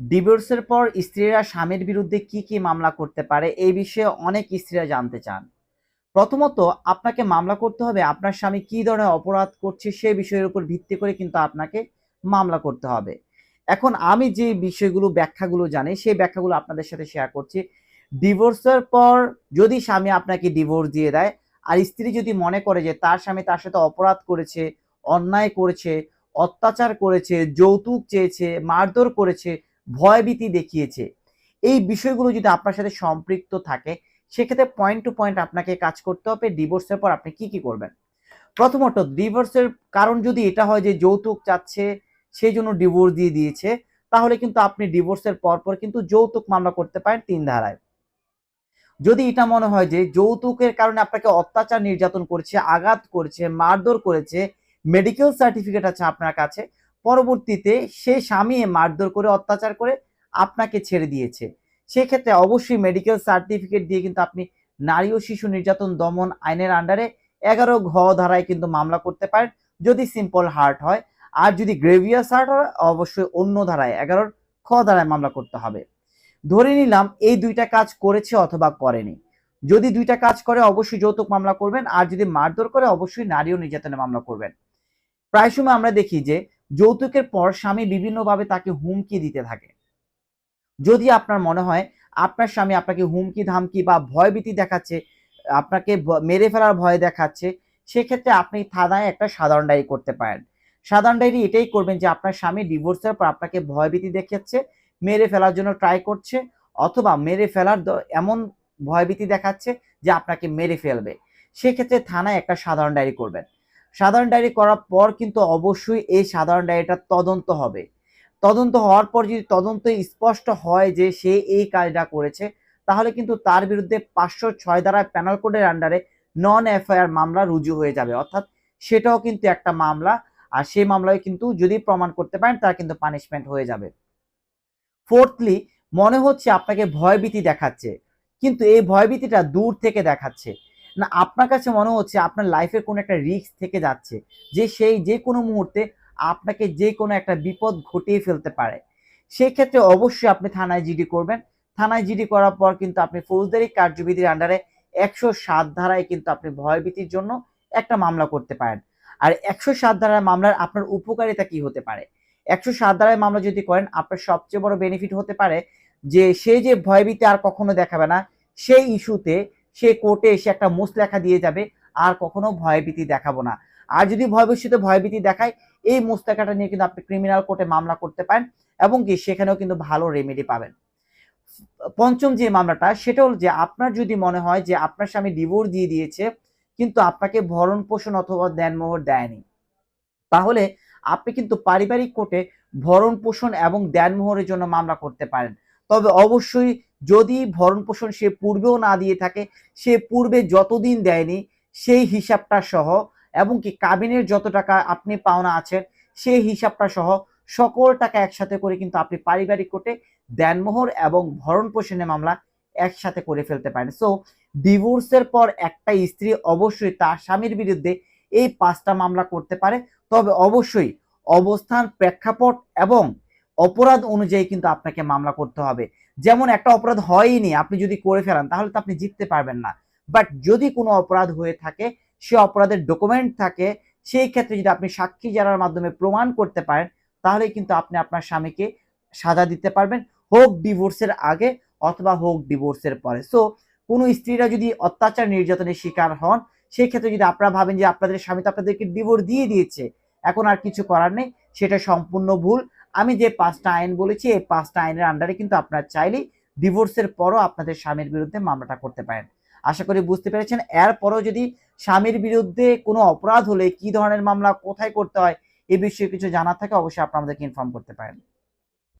ডিভোর্সের পর স্ত্রীরা স্বামীর বিরুদ্ধে কি কি মামলা করতে পারে এই বিষয়ে অনেক স্ত্রীরা জানতে চান। প্রথমত, আপনাকে মামলা করতে হবে আপনার স্বামী কি ধরনের অপরাধ করছে সেই বিষয়ের উপর ভিত্তি করে কিন্তু আপনাকে মামলা করতে হবে। এখন আমি যে বিষয়গুলো, ব্যাখ্যাগুলো জানি সেই ব্যাখ্যাগুলো আপনাদের সাথে শেয়ার করছি। ডিভোর্সের পর যদি স্বামী আপনাকে ডিভোর্স দিয়ে দেয় আর স্ত্রী যদি মনে করে যে তার স্বামী তার সাথে অপরাধ করেছে, অন্যায় করেছে, অত্যাচার করেছে, যৌতুক চেয়েছে, মারধর করেছে ভয়ভীতি দেখিয়েছে। এই বিষয়গুলো যদি আপনার সাথে সম্পৃক্ত থাকে, সেক্ষেত্রে পয়েন্ট টু পয়েন্ট আপনাকে কাজ করতে হবে। ডিভোর্সের পর আপনি কি কি করবেন? প্রথমত ডিভোর্সের কারণ যদি এটা হয় যে যৌতুক চাচ্ছে, সেই জন্য ডিভোর্স দিয়ে দিয়েছে, তাহলে কিন্তু আপনি ডিভোর্সের পর পর কিন্তু যৌতুক মামলা করতে পারেন তিন ধারায়। যদি এটা মনে হয় যে যৌতুকের কারণে আপনাকে অত্যাচার নির্যাতন করেছে, আঘাত করেছে, মারধর করেছে মেডিকেল সার্টিফিকেট আছে আপনার কাছে পরবর্তীতে সে স্বামী মারধর করে, অত্যাচার করে আপনাকে ছেড়ে দিয়েছে। সেক্ষেত্রে অবশ্যই মেডিকেল সার্টিফিকেট দিয়ে কিন্তু আপনি নারী ও শিশু নির্যাতন দমন আইনের আন্ডারে এগারো ঘ ধারায় কিন্তু মামলা করতে পারেন। যদি সিম্পল হার্ট হয়, আর যদি গ্রেভিয়াস হার্ট হয়, অবশ্যই অন্য ধারায় এগারোর খ ধারায় মামলা করতে হবে। ধরে নিলাম এই দুইটা কাজ করেছে অথবা করেনি। যদি দুইটা কাজ করে, অবশ্যই যৌতুক মামলা করবেন, আর যদি মারধর করে, অবশ্যই নারী ও নির্যাতনের মামলা করবেন। প্রায় সময় আমরা দেখি যে যৌতুকের পর স্বামী বিভিন্নভাবে তাকে হুমকি দিতে থাকে। যদি আপনার মনে হয়, আপনার স্বামী আপনাকে হুমকি, ধামকি বা ভয়ভীতি দেখাচ্ছে, আপনাকে মেরে ফেলার ভয় দেখাচ্ছে, সেক্ষেত্রে আপনি থানায় একটা সাধারণ ডায়েরি করতে পারেন। সাধারণ ডায়েরি এটাই করবেন যে আপনার স্বামী ডিভোর্সের পর আপনাকে ভয়ভীতি দেখাচ্ছে, মেরে ফেলার জন্য ট্রাই করছে, অথবা মেরে ফেলার এমন ভয়ভীতি দেখাচ্ছে যে আপনাকে মেরে ফেলবে। সেক্ষেত্রে থানায় একটা সাধারণ ডায়েরি করবেন। সাধারণ ডায়েরি করার পর কিন্তু অবশ্যই এই সাধারণ ডায়েরিটা তদন্ত হবে। তদন্ত হওয়ার পর যদি তদন্ত স্পষ্ট হয় যে সে এই কাজটা করেছে, তাহলে কিন্তু তার বিরুদ্ধে পাঁচশো ছয় দ্বারা প্যানাল কোডের আন্ডারে নন এফআইআর মামলা রুজু হয়ে যাবে। অর্থাৎ সেটাও কিন্তু একটা মামলা, আর সেই মামলায় কিন্তু যদি প্রমাণ করতে পারেন, তার কিন্তু পানিশমেন্ট হয়ে যাবে। ফোর্থলি মনে হচ্ছে আপনাকে ভয়ভীতি দেখাচ্ছে, কিন্তু এই ভয়ভীতিটা দূর থেকে দেখাচ্ছে। না, আপনার কাছে মনে হচ্ছে আপনার লাইফে কোনো একটা রিস্ক থেকে যাচ্ছে, যে সেই যে কোনো মুহূর্তে আপনাকে যে কোনো একটা বিপদ ঘটিয়ে ফেলতে পারে। সেই ক্ষেত্রে অবশ্যই আপনি থানায় জিডি করবেন। থানায় জিডি করার পর কিন্তু আপনি ফৌজদারি কার্যবিধির আন্ডারে একশো সাত ধারায় কিন্তু আপনি ভয়ভীতির জন্য একটা মামলা করতে পারেন। আর একশো সাত ধারার মামলার আপনার উপকারিতা কি হতে পারে? একশো সাত ধারায় মামলা যদি করেন, আপনার সবচেয়ে বড় বেনিফিট হতে পারে যে সে যে ভয়ভীতি আর কখনো দেখাবে না, সেই ইস্যুতে সে কোর্টে এসে একটা মুস লেখা দিয়ে যাবে, আর কখনো ভয়ভীতি দেখাবো না। আর যদি ভবিষ্যতে ভয়ভীতি দেখায়, এই মুস্তাকাটা নিয়ে কিন্তু আপনি ক্রিমিনাল কোর্টে মামলা করতে পারেন, এবং কি সেখানেও কিন্তু ভালো রেমেডি পাবেন। পঞ্চম যে মামলাটা, সেটা হল যে আপনার যদি মনে হয় যে আপনার স্বামী ডিভোর্স দিয়ে দিয়েছে, কিন্তু আপনাকে ভরণ পোষণ অথবা দেনমোহর দেয়নি, তাহলে আপনি কিন্তু পারিবারিক কোর্টে ভরণ পোষণ এবং দেনমোহরের জন্য মামলা করতে পারেন। তবে অবশ্যই যদি ভরণ পোষণ সে পূর্বেও না দিয়ে থাকে, সে পূর্বে যতদিন দেয়নি সেই হিসাবটা সহ এবং কি কাবিনের যত টাকা আপনি পাওনা আছেন সেই হিসাবটা সহ সকল টাকা একসাথে করে কিন্তু আপনি পারিবারিক কোর্টে দেনমোহর এবং ভরণ পোষণের মামলা একসাথে করে ফেলতে পারেন। সো ডিভোর্সের পর একটা স্ত্রী অবশ্যই তার স্বামীর বিরুদ্ধে এই পাঁচটা মামলা করতে পারে। তবে অবশ্যই অবস্থান প্রেক্ষাপট এবং অপরাধ অনুযায়ী কিন্তু আপনাকে মামলা করতে হবে। যেমন একটা অপরাধ হয়নি আপনি যদি করে ফেলেন, তাহলে তো আপনি জিততে পারবেন না। বাট যদি কোনো অপরাধ হয়ে থাকে, সে অপরাধের ডকুমেন্ট থাকে, সেই ক্ষেত্রে যদি আপনি সাক্ষী জানার মাধ্যমে প্রমাণ করতে পারেন, তাহলে কিন্তু আপনি আপনার স্বামীকে সাজা দিতে পারবেন, হোক ডিভোর্সের আগে অথবা হোক ডিভোর্সের পরে। সো কোনো স্ত্রীরা যদি অত্যাচার নির্যাতনের শিকার হন, সেই ক্ষেত্রে যদি আপনারা ভাবেন যে আপনাদের স্বামী তো আপনাদেরকে ডিভোর্স দিয়ে দিয়েছে, এখন আর কিছু করার নেই, সেটা সম্পূর্ণ ভুল। আমি যে পাঁচটা আইন বলেছি, এই পাঁচটা আইনের আন্ডারে কিন্তু আপনার চাইলেই ডিভোর্সের পরও আপনাদের স্বামীর বিরুদ্ধে মামলাটা করতে পারেন। আশা করি বুঝতে পেরেছেন। এরপরও যদি স্বামীর বিরুদ্ধে কোনো অপরাধ হলে কি ধরনের মামলা, কোথায় করতে হয়, এ বিষয়ে কিছু জানা থাকে, অবশ্যই আপনারা আমাদেরকে ইনফর্ম করতে পারেন।